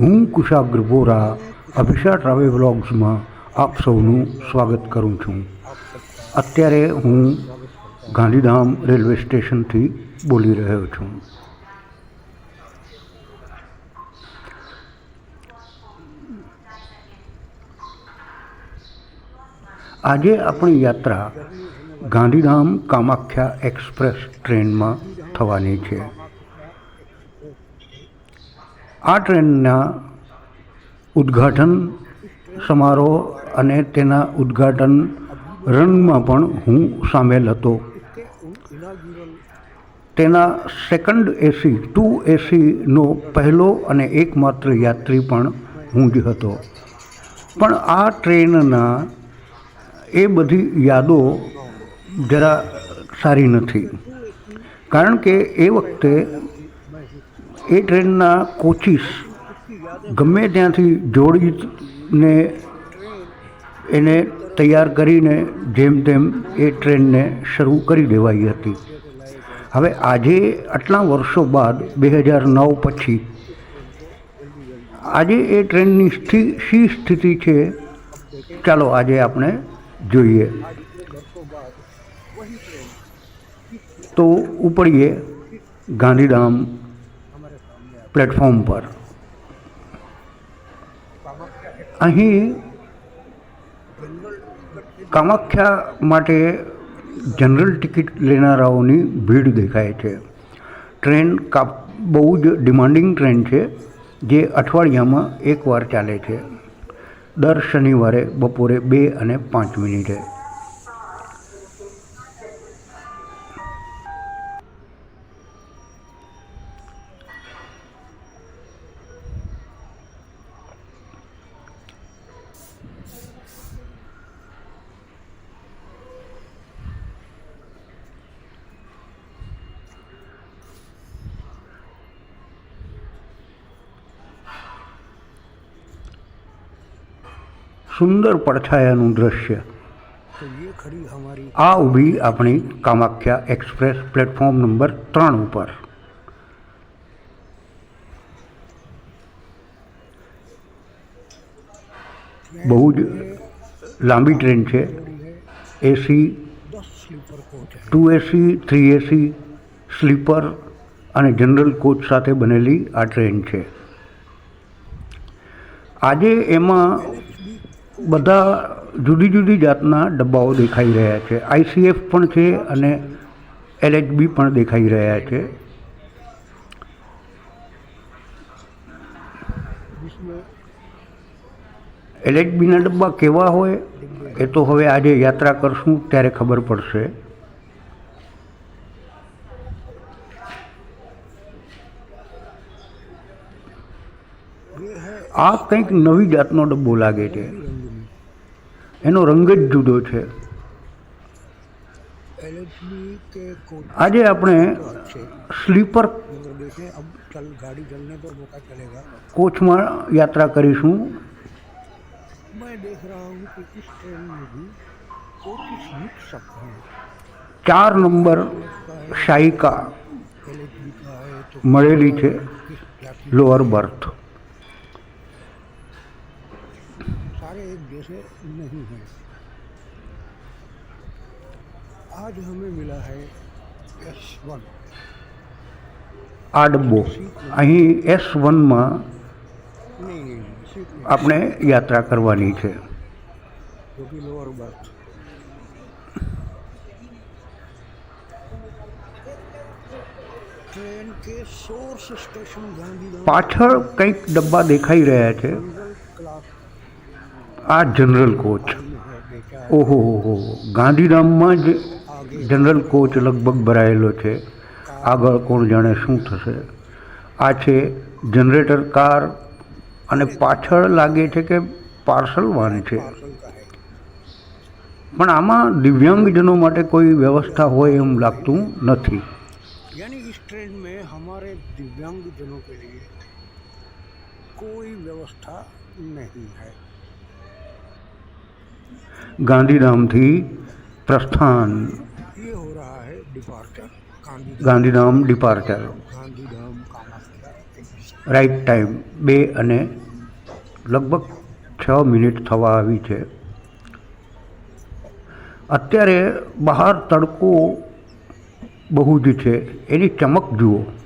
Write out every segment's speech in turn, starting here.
હું કુશાગ્ર બોરા, અભિષા ટ્રાવેલ વ્લોગ્સમાં આપ સૌનું સ્વાગત કરું છું. અત્યારે હું ગાંધીધામ રેલવે સ્ટેશનથી બોલી રહ્યો છું. આજે આપણી યાત્રા ગાંધીધામ કામાખ્યા એક્સપ્રેસ ટ્રેનમાં થવાની છે. આ ટ્રેનના ઉદ્ઘાટન સમારોહ અને તેના ઉદ્ઘાટન રનમાં પણ હું સામેલ હતો. તેના સેકન્ડ એસી ટુ એસીનો પહેલો અને એકમાત્ર યાત્રી પણ હું જ હતો. પણ આ ટ્રેનના એ બધી યાદો જરા સારી નથી. કારણ કે એ વખતે એ ટ્રેનના કોચિસ ગમે ત્યાંથી જોડીને એને તૈયાર કરીને જેમ તેમ એ ટ્રેનને શરૂ કરી દેવાઈ હતી. હવે આજે આટલા વર્ષો બાદ બે હજાર નવ પછી આજે એ ટ્રેનની સ્થિ, શી સ્થિતિ છે? ચાલો આજે આપણે જોઈએ. તો ઉપડીએ ગાંધીધામ પ્લેટફોર્મ પર. અહીં કામાખ્યા માટે જનરલ ટિકિટ લેનારાઓની ભીડ દેખાય છે. ટ્રેન કા બહુ જ ડિમાન્ડિંગ ટ્રેન છે, જે અઠવાડિયામાં એકવાર ચાલે છે. દર શનિવારે બપોરે બે અને પાંચ મિનિટે. સુંદર પડછાયાનું દ્રશ્ય. આ ઊભી આપણી કામાખ્યા એક્સપ્રેસ પ્લેટફોર્મ નંબર ત્રણ ઉપર. બહુ જ લાંબી ટ્રેન છે. AC two AC, three AC, sleeper અને જનરલ કોચ સાથે બનેલી આ ટ્રેન છે. આજે એમાં બધા જુદી જુદી જાતના ડબ્બાઓ દેખાઈ રહ્યા છે. આઈસીએફ પણ છે અને એલએચબી પણ દેખાઈ રહ્યા છે. એલએચબીના ડબ્બા કેવા હોય એ તો હવે આજે યાત્રા કરશું, ત્યારે ખબર પડશે. આ કંઈક નવી જાતનો ડબ્બો લાગે છે. એનો રંગ જ જુદો છે. આજે આપણે સ્લીપર કોચમાં યાત્રા કરીશું. ચાર નંબર શાયિકા મળેલી છે લોઅર બર્થ सारे एक जैसे नहीं हैं आज हमें मिला है एस वन આ ડબ્બો અહીં એસ વનમાં नहीं नहीं सीट नहीं આપણે યાત્રા કરવાની છે जो कि लोअर बर्थ ट्रेन के सोर्स स्टेशन गांधीधाम પાછળ કંઈક ડબ્બા દેખાઈ રહ્યા છે जनरल क्लास આ જનરલ કોચ में है बेटा ઓહો હો ગાંધીધામમાં જ आगे જનરલ કોચ લગભગ ભરાયેલો છે આગળ કોણ જાણે શું થશે આ છે જનરેટર કાર અને પાછળ લાગે છે કે પાર્સલ વાન છે पार्सल का है પણ આમાં દિવ્યાંગજનો માટે કોઈ વ્યવસ્થા હોય એમ લાગતું નથી यानी इस ट्रेन में हमारे दिव्यांग जनों के लिए कोई व्यवस्था नहीं है ગાંધીધામથી પ્રસ્થાન. ગાંધીધામ ડિપાર્ચર રાઈટ ટાઈમ બે અને લગભગ છ મિનિટ થવા આવી છે. અત્યારે બહાર તડકો બહુ જ છે. એની ચમક જુઓ.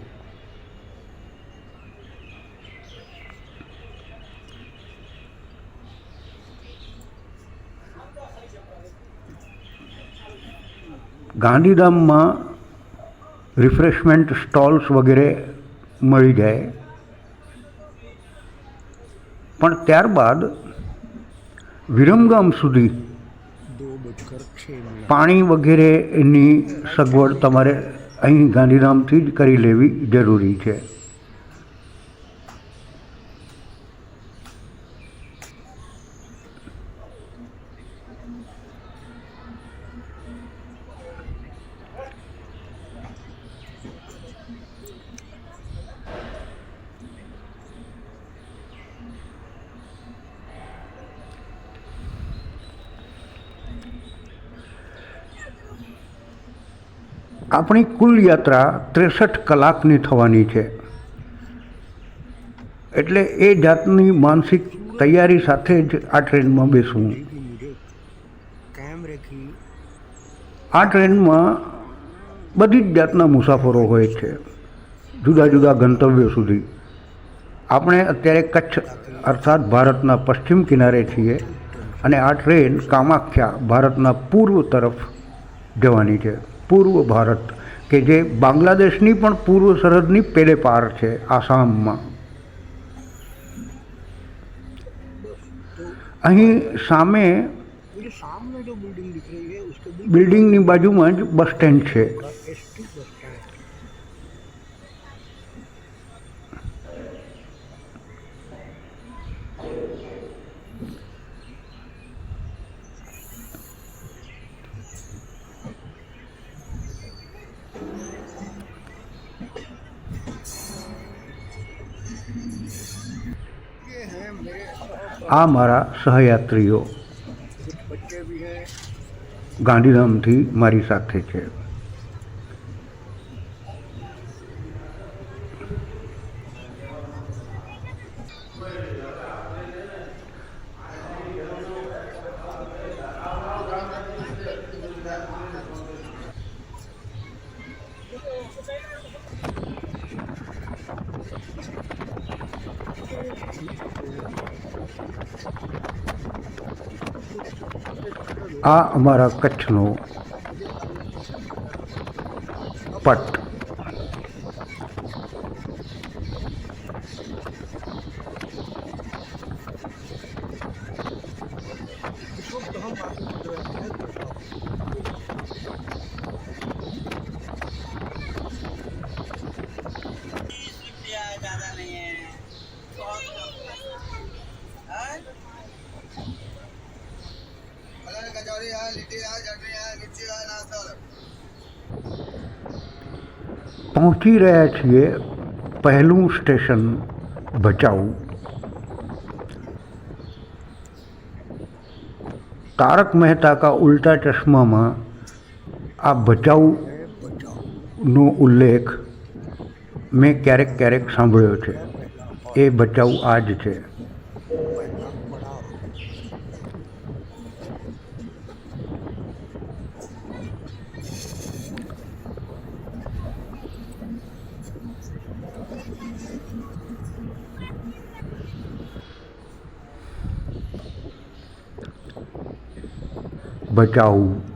ગાંધીધામમાં રિફ્રેશમેન્ટ સ્ટોલ્સ વગેરે મળી જાય. પણ ત્યારબાદ વિરમગામ સુધી પાણી વગેરેની સગવડ તમારે અહીં ગાંધીધામથી જ કરી લેવી જરૂરી છે. આપણી કુલ યાત્રા ત્રેસઠ કલાકની થવાની છે. એટલે એ જાતની માનસિક તૈયારી સાથે જ આ ટ્રેનમાં બેસવું. આ ટ્રેનમાં બધી જ જાતના મુસાફરો હોય છે, જુદા જુદા ગંતવ્યો સુધી. આપણે અત્યારે કચ્છ, અર્થાત ભારતના પશ્ચિમ કિનારે છીએ અને આ ટ્રેન કામાખ્યા ભારતના પૂર્વ તરફ જવાની છે. પૂર્વ ભારત કે જે બાંગ્લાદેશની પણ પૂર્વ સરહદની પેલે પાર છે આસામમાં. અહીં સામે બિલ્ડિંગની બાજુમાં જ બસ સ્ટેન્ડ છે. આ મારા સહયાત્રીઓ ગાંધીધામથી મારી સાથે છે. आ अमरा कच्छ नो पट। પહોંચી રહ્યા છીએ પહેલું સ્ટેશન ભચાઉ. તારક મહેતા કા ઉલ્ટા ચશ્મામાં આ ભચાઉનો ઉલ્લેખ મેં ક્યારેક ક્યારેક સાંભળ્યો છે. એ ભચાઉ આ જ છે. બચાવવું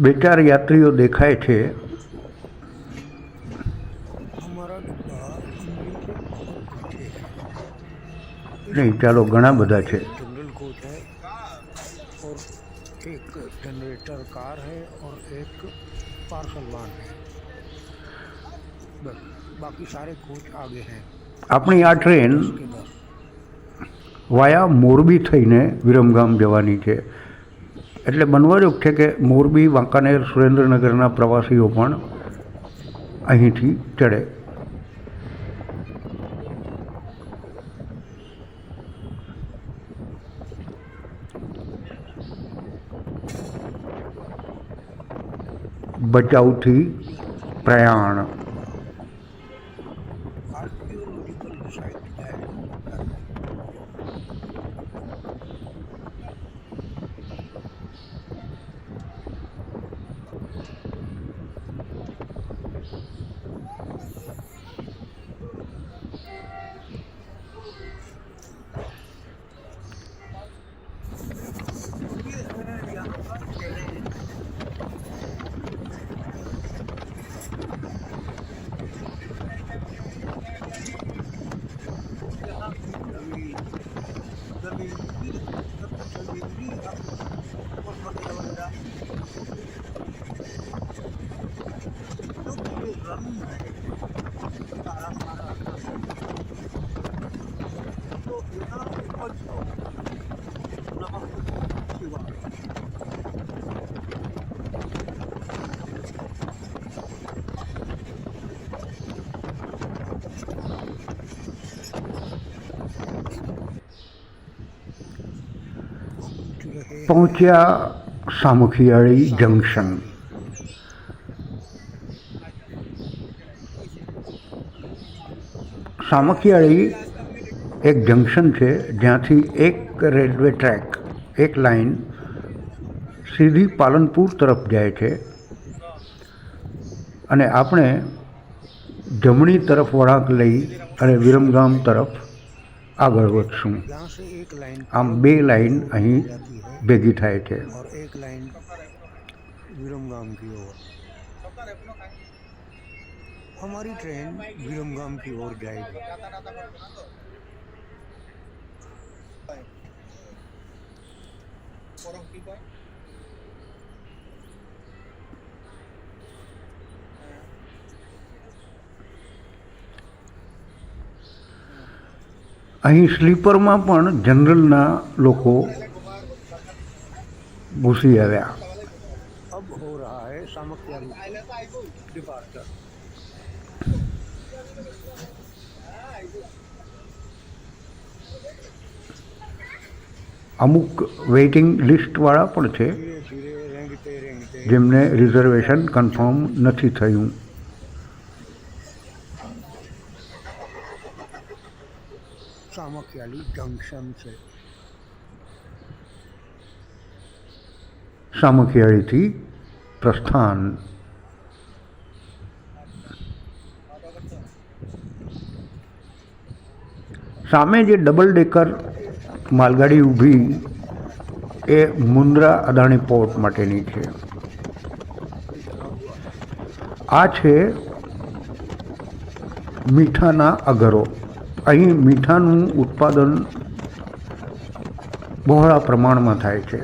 બે ચાર યાત્રીઓ દેખાય છે. નહીં ચાલો ઘણા બધા છે. આપણી આ ટ્રેન વાયા મોરબી થઈને વિરમગામ જવાની છે. એટલે બનવાજોગ છે કે મોરબી, વાંકાનેર, સુરેન્દ્રનગરના પ્રવાસીઓ પણ અહીંથી ચડે. બચાવથી પ્રયાણ. પહોંચ્યા સામખિયાળી જંકશન. સામખિયાળી એક જંકશન છે, જ્યાંથી એક રેલવે ટ્રેક, એક લાઈન સીધી પાલનપુર તરફ જાય છે. અને આપણે જમણી તરફ વળાંક લઈ અને વિરમગામ તરફ આગળ વધશું यहाँ से एक लाइन આમ બે લાઈન અહીં ભેગી થાય છે और एक लाइन विरमगाम की ओर हमारी ट्रेन विरमगाम की ओर जाएगी अँ स्लीपर में जनरल लोग घुसी आया अमुक वेटिंग लिस्ट वाला जिमने रिजर्वेशन कन्फर्म नहीं थूँ સામખિયાલી જંકશન છે. સામખિયાળીથી પ્રસ્થાન. સામે જે ડબલ ડેકર માલગાડી ઊભી, એ મુન્દ્રા અદાણી પોર્ટ માટેની છે. આ છે મીઠાના અગરો અહીં મીઠાનું ઉત્પાદન બહોળા પ્રમાણમાં થાય છે.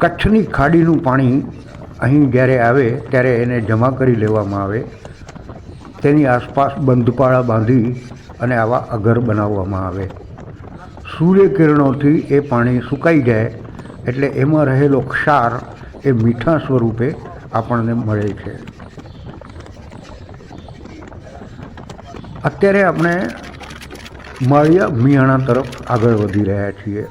કચ્છની ખાડીનું પાણી અહીં જ્યારે આવે, ત્યારે એને જમા કરી લેવામાં આવે. તેની આસપાસ બંધપાળા બાંધી અને આવા અગર બનાવવામાં આવે. સૂર્યકિરણોથી એ પાણી સુકાઈ જાય, એટલે એમાં રહેલો ક્ષાર એ મીઠા સ્વરૂપે આપણને મળે છે. અત્યારે આપણે માળિયા મિયાણા તરફ આગળ વધી રહ્યા છીએ.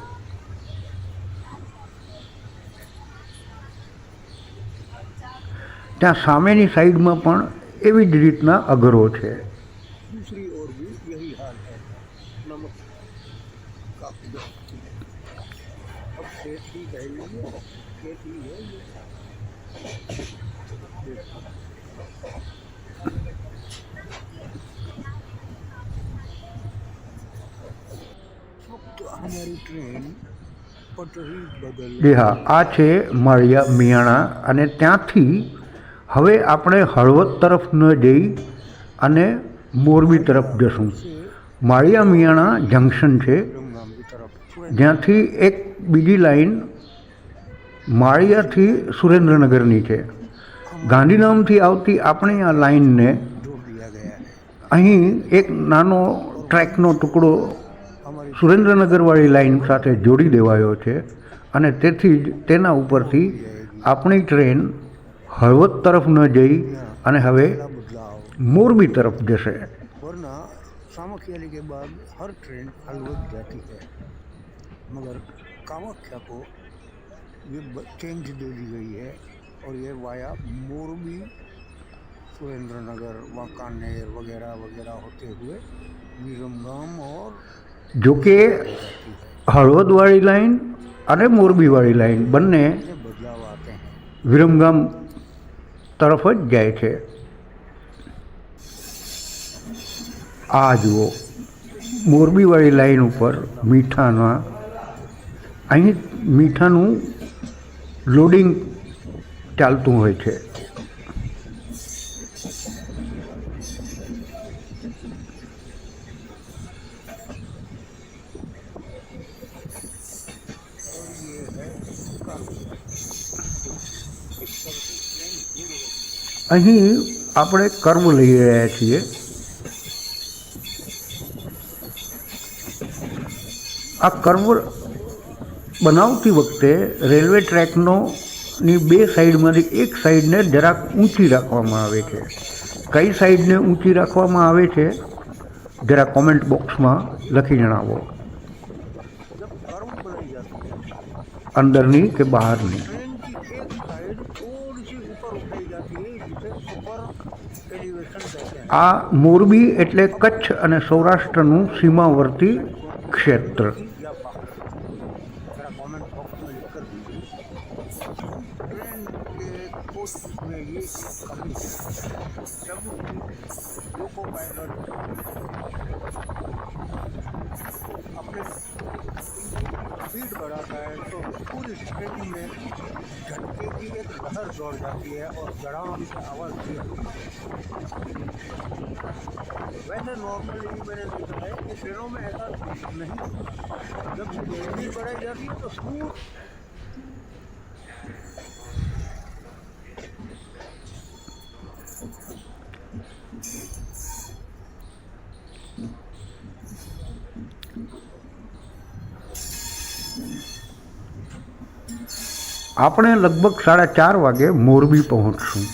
ત્યાં સામેની સાઈડમાં પણ એવી જ રીતના અઘરો છે. જી હા આ છે માળિયા મિયાણા અને ત્યાંથી હવે આપણે હળવદ તરફ ન જઈ અને મોરબી તરફ જશું. માળિયા મિયાણા જંકશન છે. જ્યાંથી એક બીજી લાઈન માળિયાથી સુરેન્દ્રનગરની છે. ગાંધીધામથી આવતી આપણે આ લાઈનને અહીં એક નાનો ટ્રેકનો ટુકડો સુરેન્દ્રનગરવાળી લાઈન સાથે જોડી દેવાયો છે અને તેથી જ તેના ઉપરથી આપણી ટ્રેન હળવદ તરફ ન જઈ અને હવે बड़ा बदलाव મોરબી તરફ જશે वरना सामख्याली के बाद हर ट्रेन हलवद जाती है मगर कामाख्या को ये ब- चेंज दे दी गई है और ये वाया मोरबी सुरेंद्र नगर वांकानेर वगैरह वगैरह होते हुए विरमगाम और જોકે હળવદવાળી લાઈન અને મોરબીવાળી લાઈન બંને વિરમગામ તરફ જ જાય છે. આ જુઓ, મોરબીવાળી લાઈન ઉપર મીઠાના, અહીં મીઠાનું લોડિંગ ચાલતું હોય છે. અહીં આપણે કર્મ લઈ રહ્યા છીએ. આ કર્મ બનાવતી વખતે રેલવે ટ્રેકનો ની બે સાઈડમાંથી એક સાઈડને જરાક ઊંચી રાખવામાં આવે છે. કઈ સાઈડને ઊંચી રાખવામાં આવે છે? જરા કોમેન્ટ બોક્સમાં લખી જણાવો. અંદરની કે બહારની? આ મોરબી એટલે કચ્છ અને સૌરાષ્ટ્રનું સીમાવર્તી ક્ષેત્ર या बाहर जरा कमेंट बॉक्स में लिख कर दीजिए ट्रेन के कोच में ये एक कमी है जब लोको पायलट अपने स्पीड बढ़ाता है तो पूरी ट्रेन में झटके की एक लहर दौड़ जाती है और जड़ाम की आवाज़ भी आती है वैसे नॉर्मली मैंने देखा है कि ट्रेनों में ऐसा नहीं होता। जब स्पीड बढ़ाई जाती है तो स्मूथ આપણે લગભગ સાડા ચાર વાગે મોરબી પહોંચશું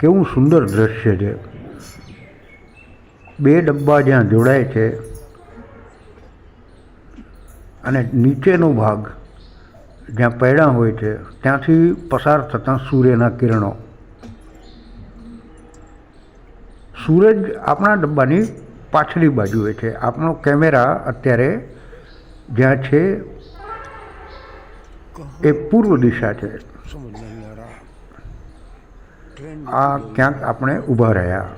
કેવું સુંદર દ્રશ્ય છે. બે ડબ્બા જ્યાં જોડાય છે અને નીચેનો ભાગ જ્યાં પૈડા હોય છે, ત્યાંથી પસાર થતાં સૂર્યના કિરણો. સૂરજ આપણા ડબ્બાની પાછલી બાજુએ છે. આપણો કેમેરા અત્યારે જ્યાં છે એ પૂર્વ દિશા છે. આ ક્યાંક આપણે ઊભા રહ્યા.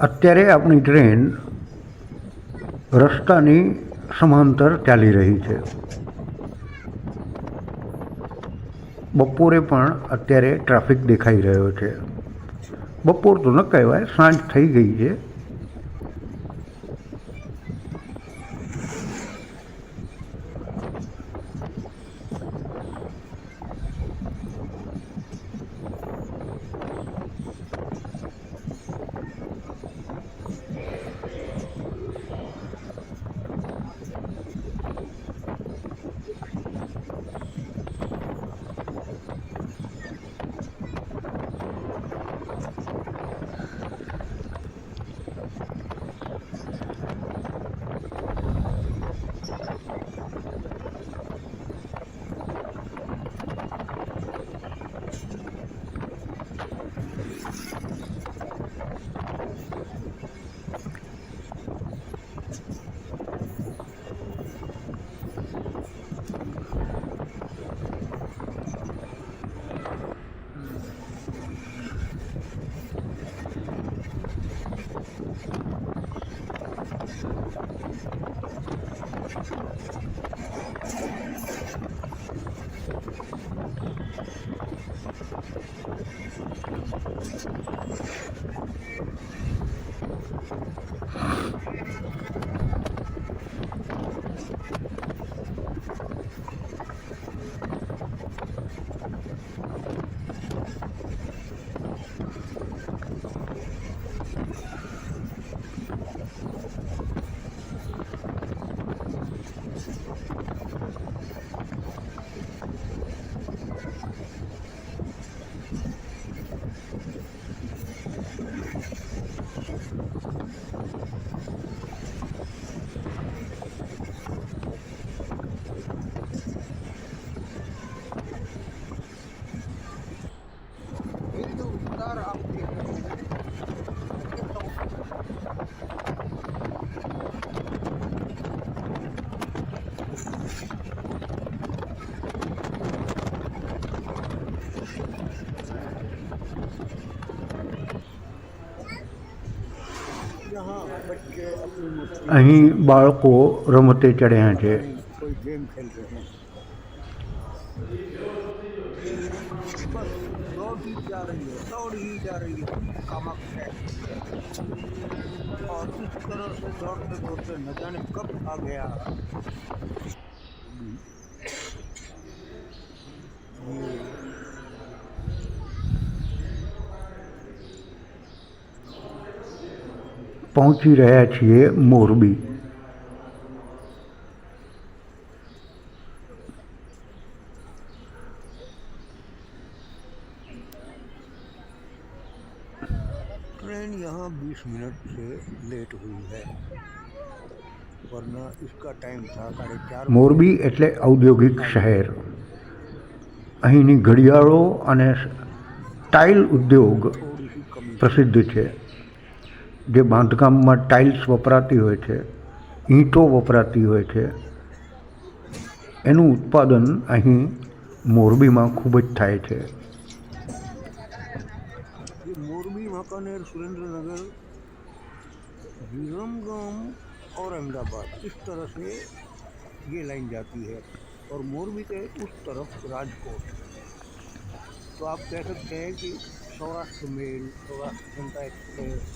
અત્યારે આપણી ટ્રેન રસ્તાની સમાંતર ચાલી રહી છે. બપોરે પણ અત્યારે ટ્રાફિક દેખાઈ રહ્યો છે. બપોર તો ન કહેવાય, સાંજ થઈ ગઈ છે. અહીં બાળકો રમતે ચડ્યા છે कोई गेम खेल रहे हैं बस दौड़ ही जा रही है दौड़ ही जा रही है कामक है और इस तरह से दौड़ते दौड़ते न जाने कब आ गया પહોંચી રહ્યા છીએ મોરબી ट्रेन यहाँ 20 मिनट से लेट हुई है वरना इसका टाइम था साढ़े चार મોરબી એટલે ઔદ્યોગિક શહેર અહીંની ઘડિયાળો અને ટાઇલ ઉદ્યોગ थोड़ी सी कमी પ્રસિદ્ધ છે જે બાંધકામમાં ટાઇલ્સ વપરાતી હોય છે ઈંટો વપરાતી હોય છે એનું ઉત્પાદન અહીં મોરબીમાં ખૂબ જ થાય છે ये मोरबी वाकानेर सुरेंद्र नगर विरमगाम और अहमदाबाद इस तरह से ये लाइन जाती है और मोरबी के उस तरफ राजकोट तो आप कह सकते हैं कि सौराष्ट्र मेल सौराष्ट्र जनता एक्सप्रेस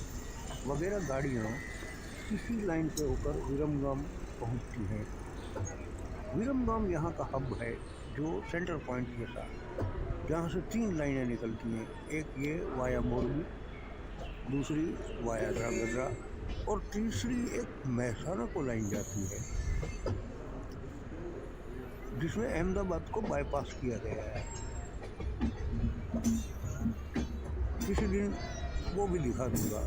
वगैरह गाड़ियाँ इसी लाइन से होकर विरमगाम पहुँचती हैं। विरमगाम यहाँ का हब है जो सेंटर पॉइंट के साथ, जहाँ से तीन लाइनें निकलती हैं। एक ये वाया मोरबी, दूसरी वाया ध्रांगध्रा और तीसरी एक महसाना को लाइन जाती है, जिसमें अहमदाबाद को बाईपास किया गया है। किसी दिन वो भी दिखा दूँगा।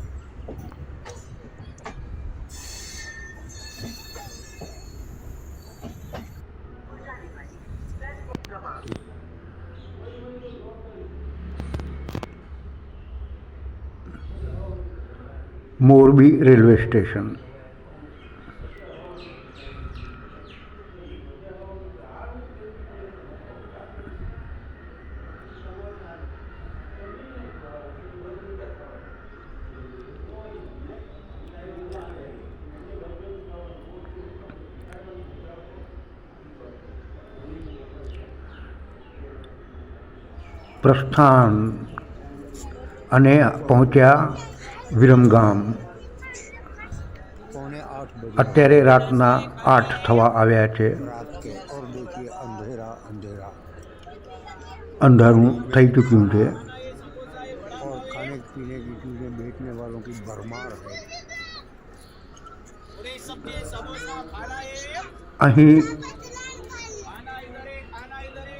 Morbi railway station. પ્રસ્થાન અને પહોંચ્યા વિરમગામ. અત્યારે રાતના આઠ થવા આવ્યા છે. અંધારું થઈ ચૂક્યું છે. અહીં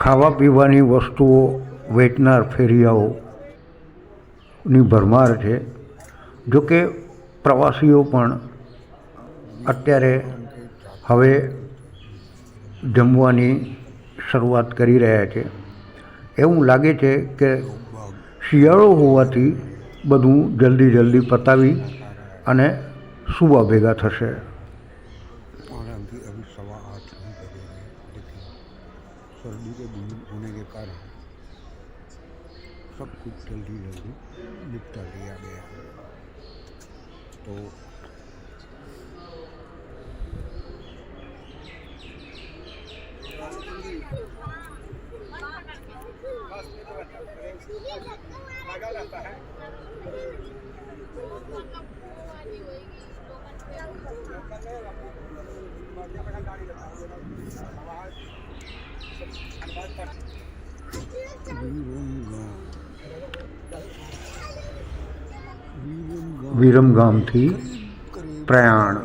ખાવા પીવાની વસ્તુઓ વેચનાર ફેરિયાઓની ભરમાર છે. જોકે પ્રવાસીઓ પણ અત્યારે હવે જમવાની શરૂઆત કરી રહ્યા છે. એવું લાગે છે કે શિયાળો હોવાથી બધું જલ્દી જલ્દી પતાવી અને સુવા ભેગા થશે. सब कुछ जल्दी जल्दी निपटा लिया गया है तो વિરમગામથી પ્રયાણ.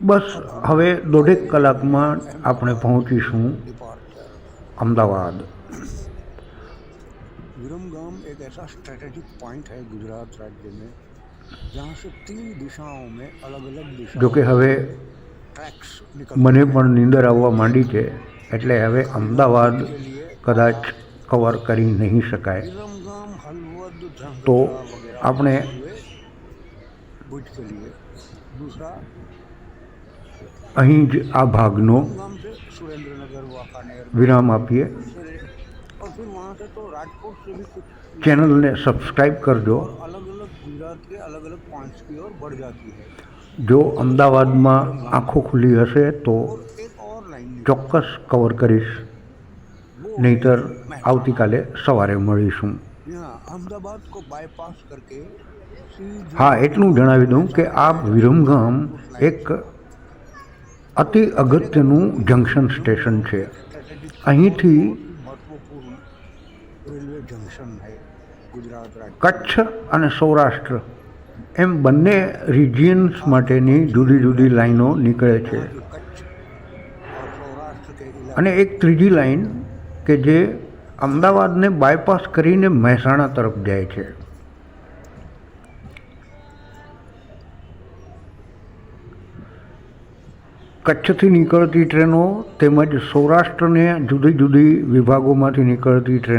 બસ હવે દોઢેક કલાકમાં આપણે પહોંચીશું અમદાવાદ. વિરમગામ એક એસા સ્ટ્રેટેજિક પોઈન્ટ હૈ ગુજરાત રાજ્ય મેં જહાં સે તીન દિશાઓ મેં અલગ અલગ દિશા જો કે હવે મને પણ નીંદર આવવા માંડી છે. એટલે હવે અમદાવાદ કદાચ કવર કરી નહીં શકાય. તો આપણે અહીં જ આ ભાગનો વિરામ આપીએ. ચેનલને સબસ્ક્રાઈબ કરજો. જો અમદાવાદમાં આંખો ખુલી હશે તો ચોક્કસ કવર કરીશ. નહીતર આવતીકાલે સવારે મળીશું. અમદાવાદ બાયપાસ તરીકે હા, એટલું જણાવી દઉં કે આ વિરમગામ એક અતિ અગત્યનું જંકશન સ્ટેશન છે. અહીંથી કચ્છ અને સૌરાષ્ટ્ર એમ બંને રિજિયન્સ માટેની જુદી જુદી લાઈનો નીકળે છે. અને એક ત્રીજી લાઈન કે જે અમદાવાદને બાયપાસ કરીને મહેસાણા તરફ જાય છે. કચ્છથી નીકળતી ટ્રેનો તેમજ સૌરાષ્ટ્રને જુદી જુદી વિભાગોમાંથી નીકળતી ટ્રેન